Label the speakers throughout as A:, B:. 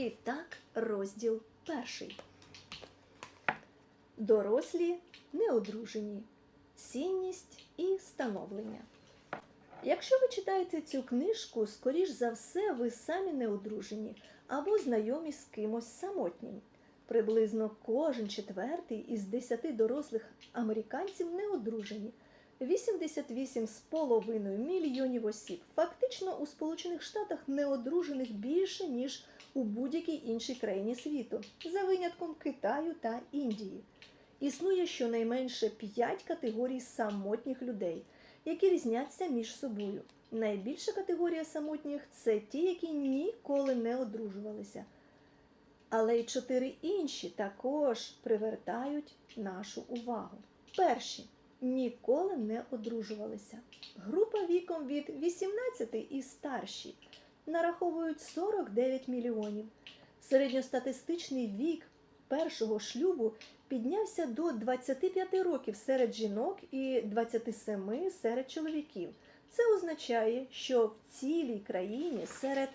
A: І так, розділ перший. Дорослі неодружені. Цінність і становлення. Якщо ви читаєте цю книжку, скоріш за все, ви самі неодружені або знайомі з кимось самотнім. Приблизно кожен четвертий із десяти дорослих американців неодружені. 88 з половиною мільйонів осіб. Фактично у Сполучених Штатах неодружених більше, ніж у будь-якій іншій країні світу, за винятком Китаю та Індії. Існує щонайменше 5 категорій самотніх людей, які різняться між собою. Найбільша категорія самотніх це ті, які ніколи не одружувалися. Але й чотири інші також привертають нашу увагу. Перші ніколи не одружувалися. Група віком від 18 і старші нараховують 49 мільйонів. Середньостатистичний вік першого шлюбу піднявся до 25 років серед жінок і 27 серед чоловіків. Це означає, що в цілій країні серед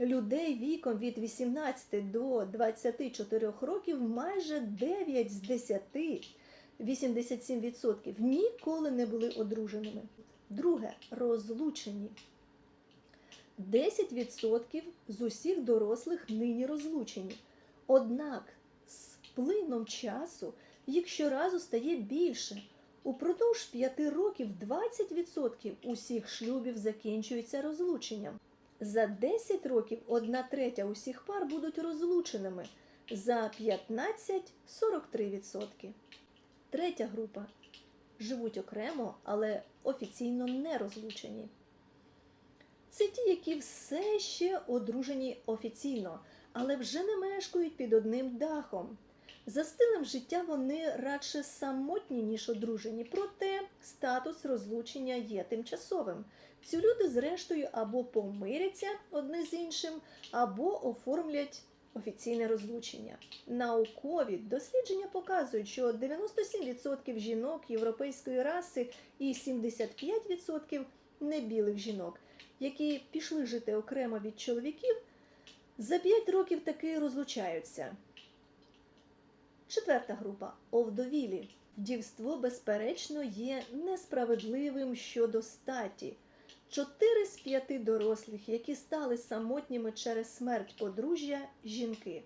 A: людей віком від 18 до 24 років майже 9 з 10 87% ніколи не були одруженими. Друге розлучені. 10% з усіх дорослих нині розлучені. Однак з плином часу їх щоразу стає більше. Упродовж 5 років 20% усіх шлюбів закінчуються розлученням. За 10 років одна третя усіх пар будуть розлученими. За 15 43%. Третя група живуть окремо, але офіційно не розлучені. Це ті, які все ще одружені офіційно, але вже не мешкають під одним дахом. За стилем життя вони радше самотні, ніж одружені, проте статус розлучення є тимчасовим. Ці люди, зрештою, або помиряться одне з іншим, або оформлять офіційне розлучення. Наукові дослідження показують, що 97% жінок європейської раси і 75% небілих жінок, які пішли жити окремо від чоловіків, за 5 років таки розлучаються. Четверта група овдовілі. Вдівство, безперечно, є несправедливим щодо статі. Чотири з п'яти дорослих, які стали самотніми через смерть подружжя, жінки.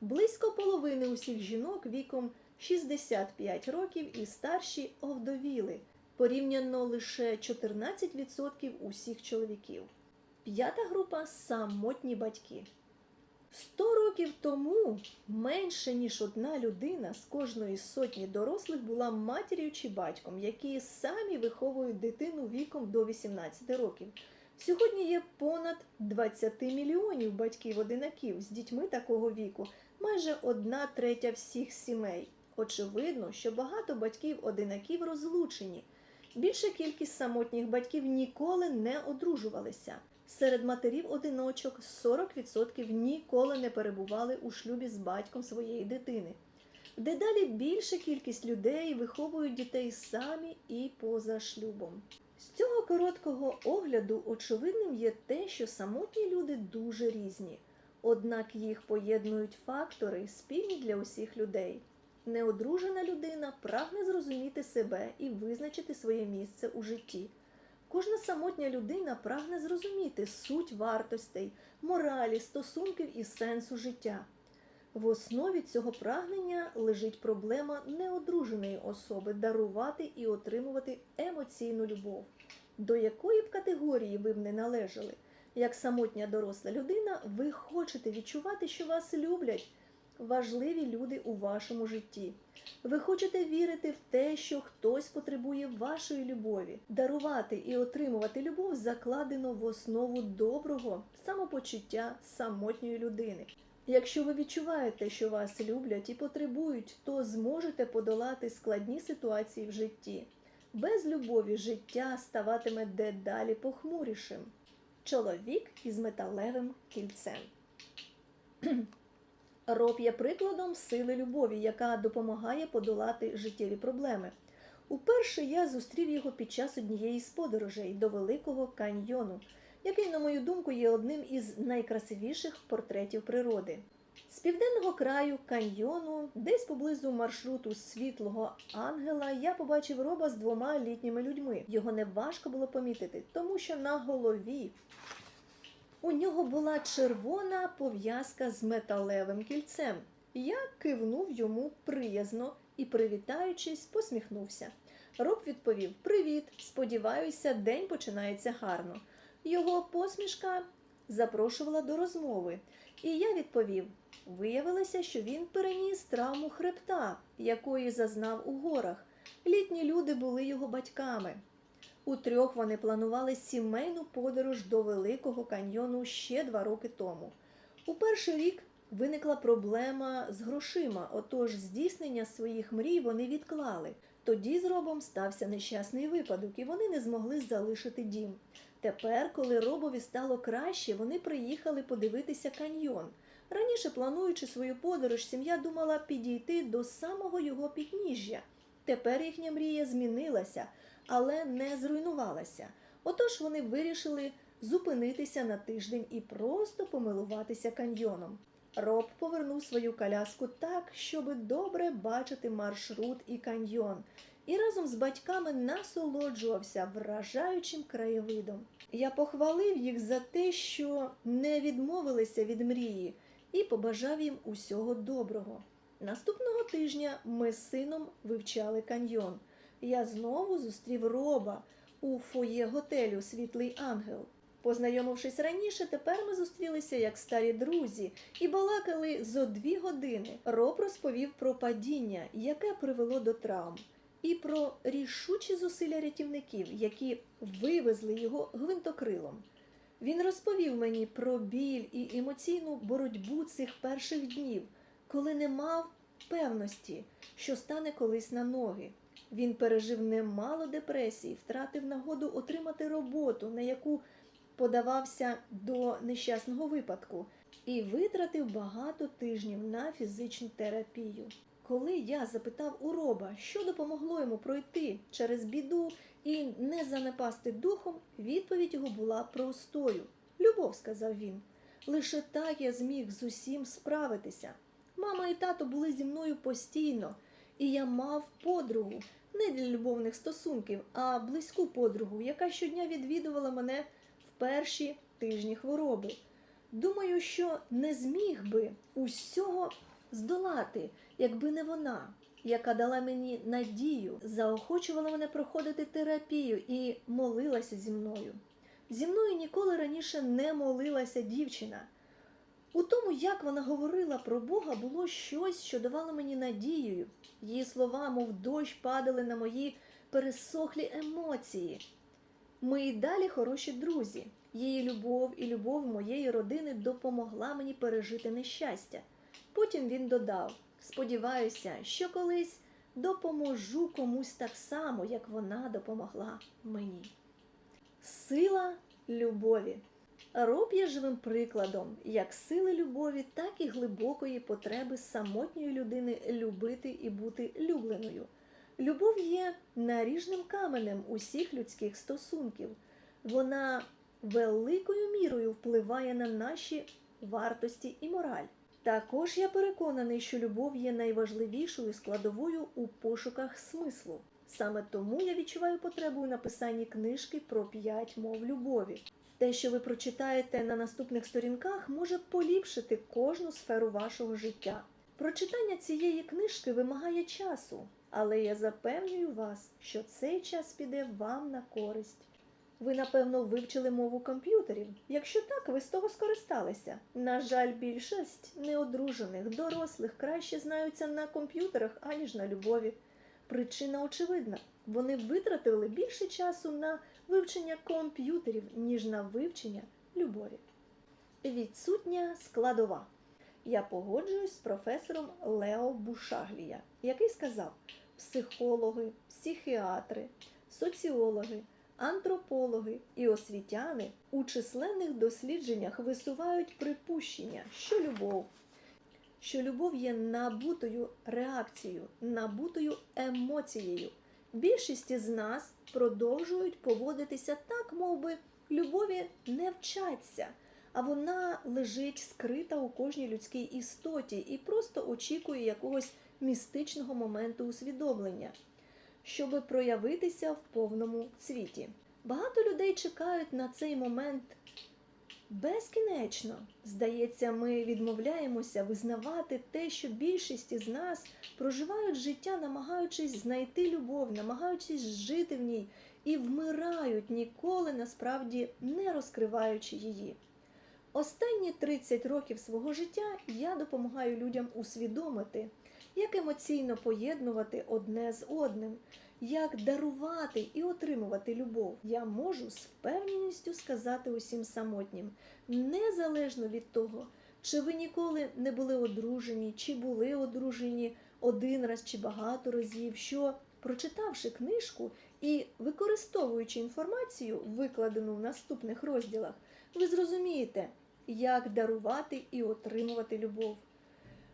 A: Близько половини усіх жінок віком 65 років і старші овдовіли, порівняно лише 14% усіх чоловіків. П'ята група самотні батьки. Сто років тому менше ніж одна людина з кожної сотні дорослих була матір'ю чи батьком, які самі виховують дитину віком до 18 років. Сьогодні є понад 20 мільйонів батьків-одинаків з дітьми такого віку, майже одна третя всіх сімей. Очевидно, що багато батьків-одинаків розлучені. Більша кількість самотніх батьків ніколи не одружувалися. Серед матерів-одиночок 40% ніколи не перебували у шлюбі з батьком своєї дитини. Дедалі більша кількість людей виховують дітей самі і поза шлюбом. З цього короткого огляду очевидним є те, що самотні люди дуже різні, однак їх поєднують фактори, спільні для усіх людей. Неодружена людина прагне зрозуміти себе і визначити своє місце у житті. Кожна самотня людина прагне зрозуміти суть вартостей, моралі, стосунків і сенсу життя. В основі цього прагнення лежить проблема неодруженої особи дарувати і отримувати емоційну любов, до якої б категорії ви б не належали. Як самотня доросла людина, ви хочете відчувати, що вас люблять важливі люди у вашому житті. Ви хочете вірити в те, що хтось потребує вашої любові. Дарувати і отримувати любов закладено в основу доброго самопочуття самотньої людини. Якщо ви відчуваєте, що вас люблять і потребують, то зможете подолати складні ситуації в житті. Без любові життя ставатиме дедалі похмурішим. Чоловік із металевим кільцем. Роб є прикладом сили любові, яка допомагає подолати життєві проблеми. Уперше я зустрів його під час однієї з подорожей до Великого каньйону. який, на мою думку, є одним із найкрасивіших портретів природи. З південного краю каньйону, десь поблизу маршруту світлого ангела, я побачив роба з двома літніми людьми. Його не важко було помітити, тому що на голові у нього була червона пов'язка з металевим кільцем. Я кивнув йому приязно і, привітаючись, посміхнувся. Роб відповів: Привіт! Сподіваюся, день починається гарно. Його посмішка запрошувала до розмови, і я відповів: виявилося, що він переніс травму хребта, якої зазнав у горах. Літні люди були його батьками. Утрьох вони планували сімейну подорож до Великого каньйону ще два роки тому. У перший рік виникла проблема з грошима, отож здійснення своїх мрій вони відклали. Тоді з робом стався нещасний випадок, і вони не змогли залишити дім. Тепер, коли робові стало краще, вони приїхали подивитися каньйон. Раніше, плануючи свою подорож, сім'я думала підійти до самого його підніжжя. Тепер їхня мрія змінилася, але не зруйнувалася. Отож вони вирішили зупинитися на тиждень і просто помилуватися каньйоном. Роб повернув свою коляску так, щоби добре бачити маршрут і каньйон, і разом з батьками насолоджувався вражаючим краєвидом. Я похвалив їх за те, що не відмовилися від мрії, і побажав їм усього доброго. Наступного тижня ми з сином вивчали каньйон. Я знову зустрів роба у фоє готелю Світлий Ангел. Познайомившись раніше, тепер ми зустрілися як старі друзі і балакали зо дві години. Роб розповів про падіння, яке привело до травм, і про рішучі зусилля рятівників, які вивезли його гвинтокрилом. Він розповів мені про біль і емоційну боротьбу цих перших днів, коли не мав певності, що стане колись на ноги. Він пережив немало депресій, втратив нагоду отримати роботу, на яку подавався до нещасного випадку, і витратив багато тижнів на фізичну терапію. Коли я запитав у роба, що допомогло йому пройти через біду і не занепасти духом, відповідь його була простою. Любов, сказав він. Лише так я зміг з усім справитися. Мама і тато були зі мною постійно, і я мав подругу не для любовних стосунків, а близьку подругу, яка щодня відвідувала мене в перші тижні хвороби. Думаю, що не зміг би усього здолати, якби не вона, яка дала мені надію, заохочувала мене проходити терапію і молилася зі мною. Зі мною ніколи раніше не молилася дівчина. У тому, як вона говорила про Бога, було щось, що давало мені надію. Її слова, мов дощ, падали на мої пересохлі емоції. Ми й далі хороші друзі. Її любов і любов моєї родини допомогла мені пережити нещастя. Потім він додав: сподіваюся, що колись допоможу комусь так само, як вона допомогла мені. Сила любові. Роб є живим прикладом як сили любові, так і глибокої потреби самотньої людини любити і бути любленою. Любов є наріжним каменем усіх людських стосунків. Вона великою мірою впливає на наші вартості і мораль. Також я переконаний, що любов є найважливішою складовою у пошуках смислу. Саме тому я відчуваю потребу у написанні книжки про п'ять мов любові. Те, що ви прочитаєте на наступних сторінках, може поліпшити кожну сферу вашого життя. Прочитання цієї книжки вимагає часу, але я запевнюю вас, що цей час піде вам на користь. Ви, напевно, вивчили мову комп'ютерів. Якщо так, ви з того скористалися. На жаль, більшість неодружених, дорослих краще знаються на комп'ютерах, аніж на любові. Причина очевидна. Вони витратили більше часу на вивчення комп'ютерів, ніж на вивчення любові. Відсутня складова. Я погоджуюсь з професором Лео Бушаглія, який сказав: психологи, психіатри, соціологи, антропологи і освітяни у численних дослідженнях висувають припущення, що любов, що любов є набутою реакцією, набутою емоцією. Більшість із нас продовжують поводитися так, мов би любові не вчаться, а вона лежить скрита у кожній людській істоті і просто очікує якогось містичного моменту усвідомлення, щоб проявитися в повному цвіті. Багато людей чекають на цей момент безкінечно. Здається, ми відмовляємося визнавати те, що більшість із нас проживають життя, намагаючись знайти любов, намагаючись жити в ній і вмирають ніколи насправді не розкриваючи її. Останні 30 років свого життя я допомагаю людям усвідомити, як емоційно поєднувати одне з одним, як дарувати і отримувати любов. Я можу з впевненістю сказати усім самотнім, незалежно від того, чи ви ніколи не були одружені, чи були одружені один раз чи багато разів, що прочитавши книжку і використовуючи інформацію, викладену в наступних розділах, ви зрозумієте, як дарувати і отримувати любов.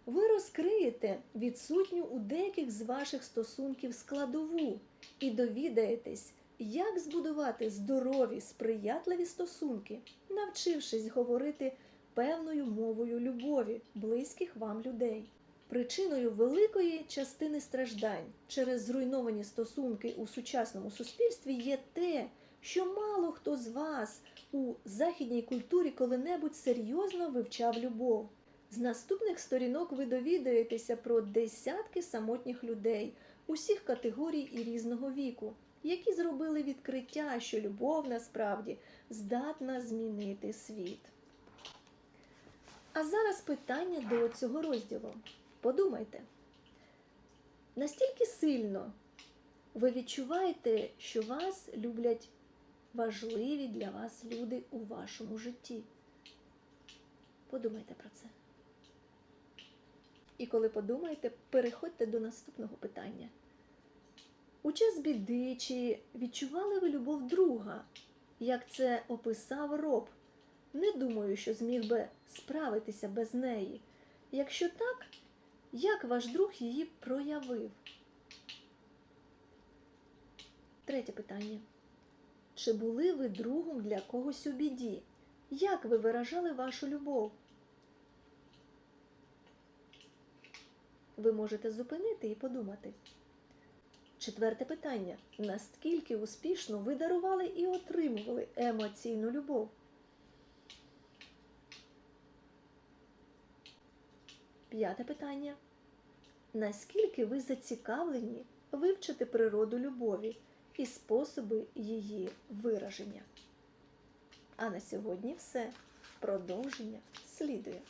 A: Ви розкриєте відсутню у деяких з ваших стосунків складову і довідаєтесь, як збудувати здорові, сприятливі стосунки, навчившись говорити певною мовою любові близьких вам людей. Причиною великої частини страждань через зруйновані стосунки у сучасному суспільстві є те, що мало хто з вас у західній культурі коли-небудь серйозно вивчав любов. З наступних сторінок ви довідаєтеся про десятки самотніх людей усіх категорій і різного віку, які зробили відкриття, що любов насправді здатна змінити світ. А зараз питання до цього розділу. Подумайте, настільки сильно ви відчуваєте, що вас люблять важливі для вас люди у вашому житті. Подумайте про це. І коли подумаєте, переходьте до наступного питання. У час біди чи відчували ви любов друга, як це описав роб? Не думаю, що зміг би справитися без неї. Якщо так, як ваш друг її проявив? Третє питання. Чи були ви другом для когось у біді? Як ви виражали вашу любов? Ви можете зупинити і подумати. Четверте питання. Наскільки успішно ви дарували і отримували емоційну любов? П'яте питання. Наскільки ви зацікавлені вивчити природу любові і способи її вираження? А на сьогодні все. Продовження слідує.